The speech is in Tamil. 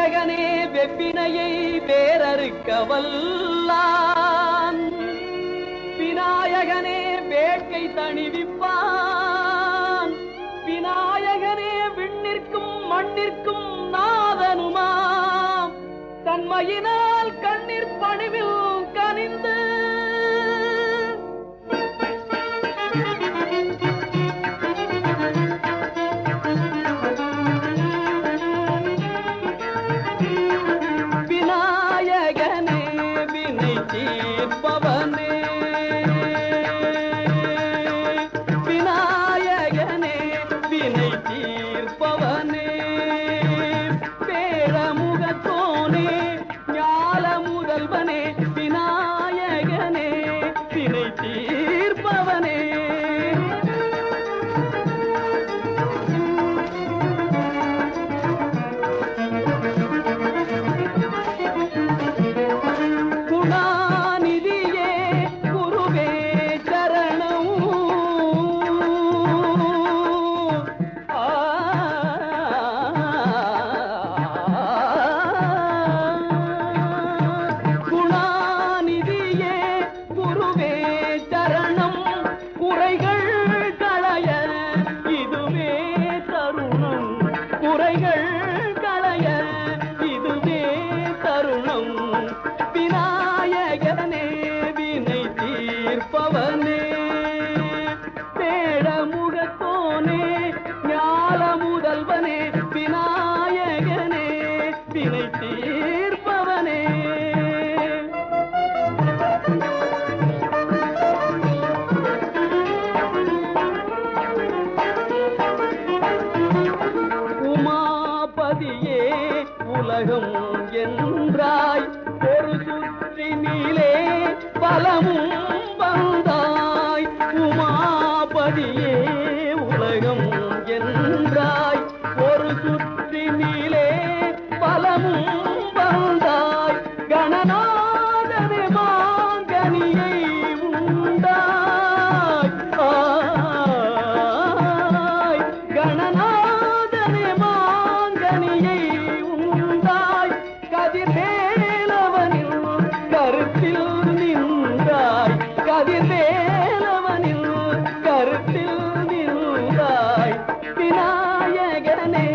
விநாயகனே வெப்பினையை வேறறுக்க வல்லான் விநாயகனே வேட்கை தணிவிப்பான். விநாயகனே விண்ணிற்கும் மண்ணிற்கும் நாதனுமாம். தன்மையினால் கண்ணீர் பணிவில் ஞால முதல்வனே குறைகள் களைய இதுவே தருணம். விநாயகனே வினை தீர்ப்பவனே. பேடமுகத்தோனே ஞால முதல்வனே விநாயகனே வினை தீர் உலகம் என்றாய் ஒரு சுற்றினிலே பலமும் வந்தாய் உமாபதியே நின்றாய் கதிர்வேலவனில் கருத்தில் நின்றாய். விநாயகனே